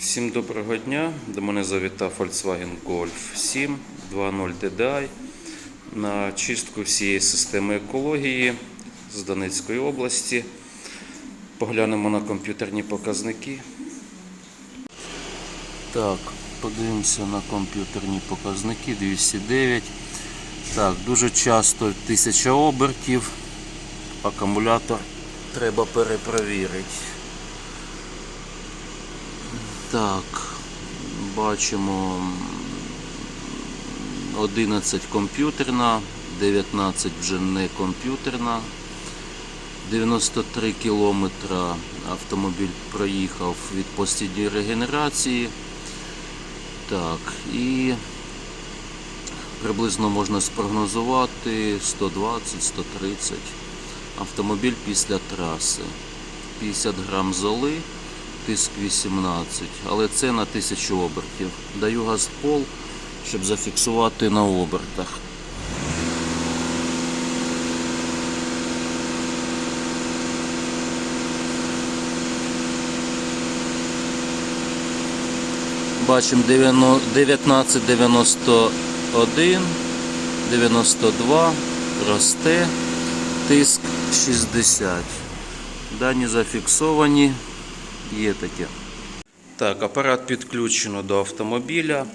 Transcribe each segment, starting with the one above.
Всім доброго дня. До мене завітав Volkswagen Golf 7 2.0 DDI на чистку всієї системи екології з Донецької області. Поглянемо на комп'ютерні показники. Так, подивимося на комп'ютерні показники 209. Так, дуже часто 1000 обертів. Акумулятор треба перепровірити. Так, бачимо 11 комп'ютерна, 19 вже не комп'ютерна. 93 кілометра автомобіль проїхав від постійної регенерації. Так, і приблизно можна спрогнозувати 120-130 автомобіль після траси. 50 грам золи, тиск 18, але це на 1000 обертів. Даю газ в пол, щоб зафіксувати на обертах. Бачимо 1991, 92, росте, тиск 60. Дані зафіксовані, є таке. Так, апарат підключено до автомобіля.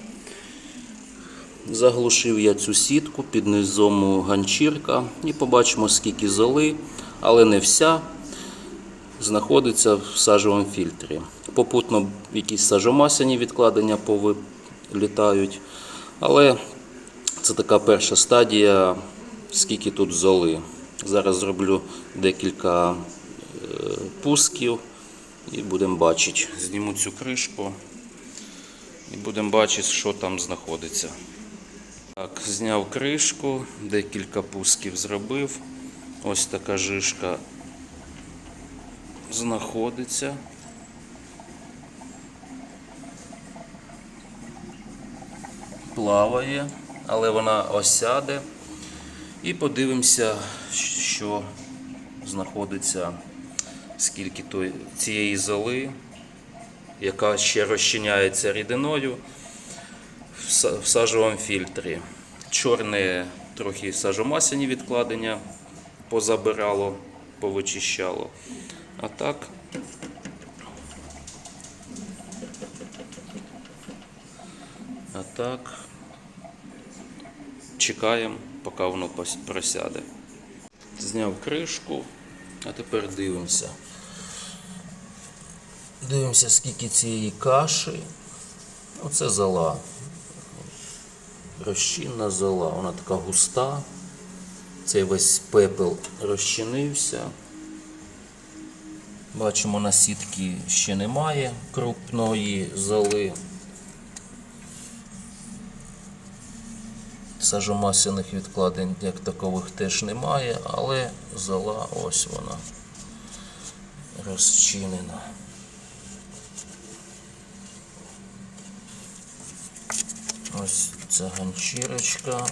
Заглушив я цю сітку, під низом ганчірка і побачимо скільки золи, але не вся знаходиться в сажовому фільтрі. Попутно якісь сажомасяні відкладення повилітають. Але це така перша стадія, скільки тут золи. Зараз зроблю декілька е, пусків і будемо бачити. Зніму цю кришку і будемо бачити, що там знаходиться. Так, зняв кришку, декілька пусків зробив. Ось така жишка знаходиться. Плаває, але вона осяде. І подивимося, що знаходиться, скільки той, цієї золи, яка ще розчиняється рідиною в сажовому фільтрі. Чорне трохи сажомасяні відкладення позабирало, повичищало. А так. А так. Чекаємо, поки воно просяде. Зняв кришку, а тепер дивимося. Дивимося, скільки цієї каші. Оце зола. Розчинна зола. Вона така густа. Цей весь пепел розчинився. Бачимо, на сітки ще немає крупної золи. Сажомасяних відкладень як такових теж немає, але зола ось вона розчинена. Ось ця ганчірочка.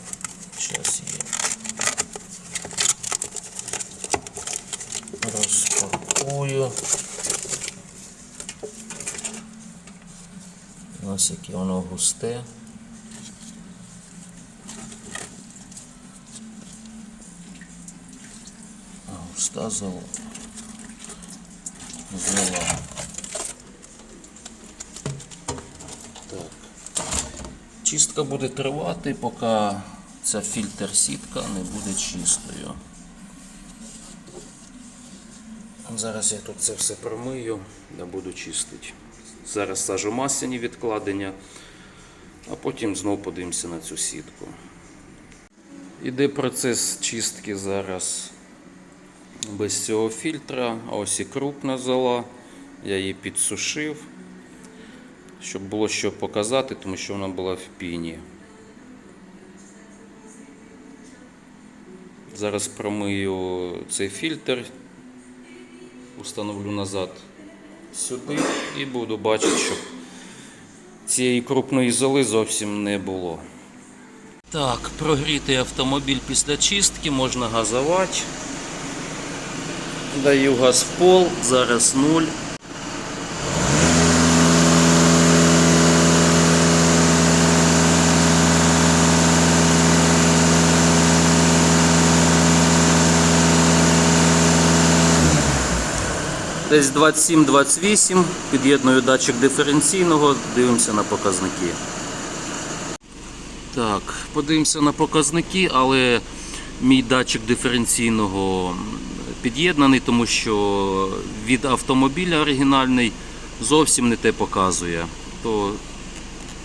Зараз її розпакую. Ось яке воно густе. Густа зола. Зола. Так. Чистка буде тривати, поки ця фільтр-сітка не буде чистою. Зараз я тут це все промию, я буду чистити. Зараз сажу масляні відкладення, а потім знову подивимося на цю сітку. Іде процес чистки зараз без цього фільтра, ось і крупна зола. Я її підсушив, щоб було що показати, тому що вона була в піні. Зараз промию цей фільтр, установлю назад сюди і буду бачити, щоб цієї крупної золи зовсім не було. Так, прогрітий автомобіль після чистки можна газувати. Даю газ в пол, зараз нуль. Десь 27-28, під'єдную датчик диференційного, дивимося на показники. Так, подивимося на показники, але мій датчик диференційного під'єднаний, тому що від автомобіля оригінальний зовсім не те показує. То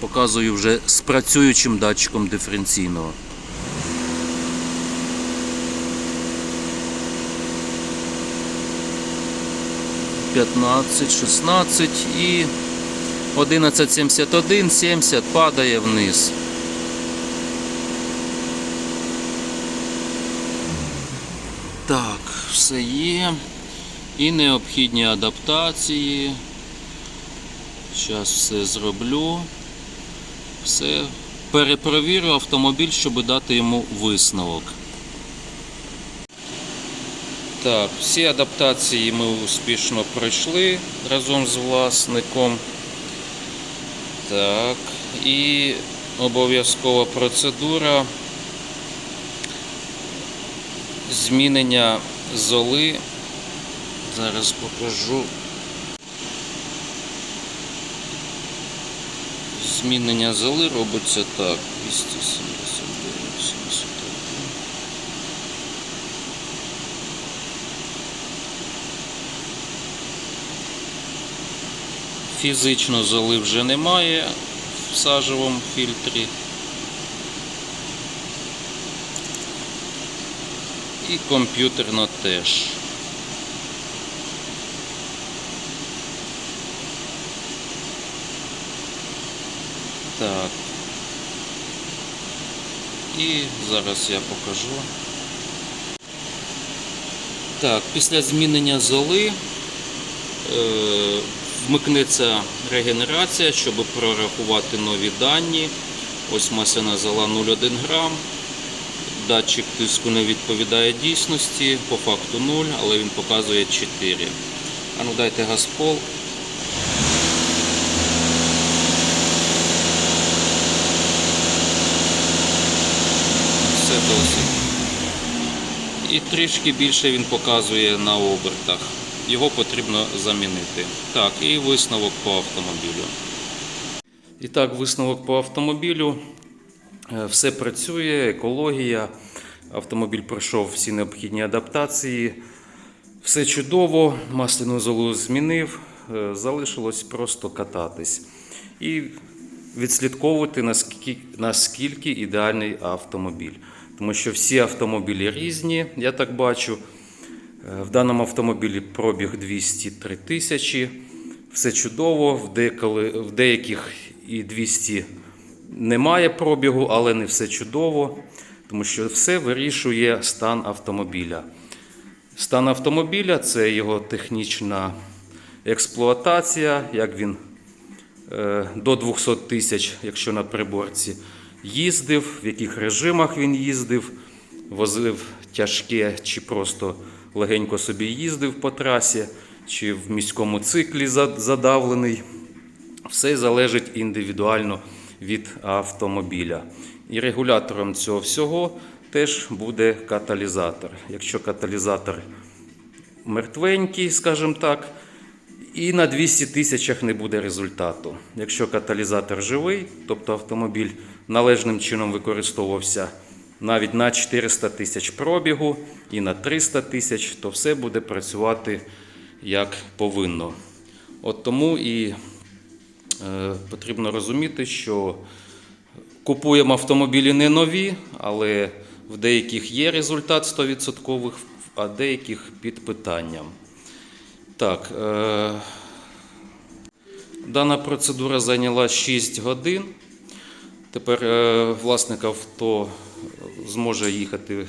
показую вже з працюючим датчиком диференційного. П'ятнадцять, шістнадцять і 1171, 70 падає вниз. Так, все є. І необхідні адаптації. Зараз все зроблю. Все. Перепровірю автомобіль, щоб дати йому висновок. Так, всі адаптації ми успішно пройшли разом з власником. Так, і обов'язкова процедура змінення золи. Зараз покажу. Змінення золи робиться так. 279, Фізично золи вже немає в сажевому фільтрі. І комп'ютерно теж. Так. І зараз я покажу. Так, після змінення золи е, вмикнеться регенерація, щоб прорахувати нові дані. Ось масляна зола 0,1 грам. Датчик тиску не відповідає дійсності, по факту 0, але він показує 4. А ну дайте газ в пол. Все досить. І трішки більше він показує на обертах. Його потрібно замінити. Так, і висновок по автомобілю. І так, висновок по автомобілю. Е, Все працює, екологія. Автомобіль пройшов всі необхідні адаптації. Все чудово, масляну золу змінив, е, залишилось просто кататись. І відслідковувати, наскільки, наскільки ідеальний автомобіль. Тому що всі автомобілі різні, я так бачу. Е, В даному автомобілі пробіг 203 тисячі. Все чудово, в, деколи, в деяких і 200 немає пробігу, але не все чудово, тому що все вирішує стан автомобіля. Стан автомобіля це його технічна експлуатація, як він е, до 200 тисяч, якщо на приборці їздив, в яких режимах він їздив, возив тяжке чи просто легенько собі їздив по трасі, чи в міському циклі задавлений. Все залежить індивідуально від автомобіля. І регулятором цього всього теж буде каталізатор. Якщо каталізатор мертвенький, скажімо так, і на 200 тисячах не буде результату. Якщо каталізатор живий, тобто автомобіль належним чином використовувався навіть на 400 тисяч пробігу і на 300 тисяч, то все буде працювати як повинно. От тому і е, потрібно розуміти, що купуємо автомобілі не нові, але в деяких є результат 100%, а деяких під питанням. Так, е, дана процедура зайняла 6 годин. Тепер е, власник авто зможе їхати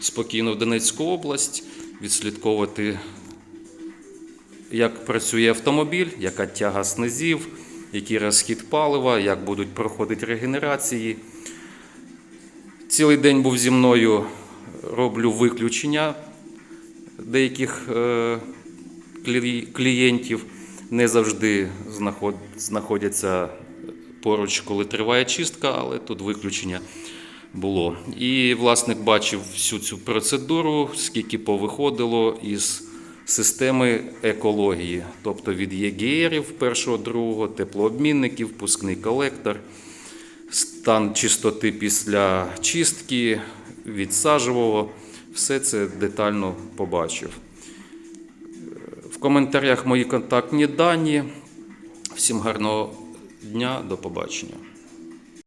спокійно в Донецьку область, відслідковувати, як працює автомобіль, яка тяга снизів, який розхід палива, як будуть проходити регенерації. Цілий день був зі мною, роблю виключення деяких е, клієнтів. Не завжди знаходяться поруч, коли триває чистка, але тут виключення було. І власник бачив всю цю процедуру, скільки повиходило із системи екології, тобто від ЄГРів першого, другого, теплообмінників, пускний колектор, стан чистоти після чистки, відсаджувало. Все це детально побачив. В коментарях мої контактні дані. Всім гарного дня, до побачення.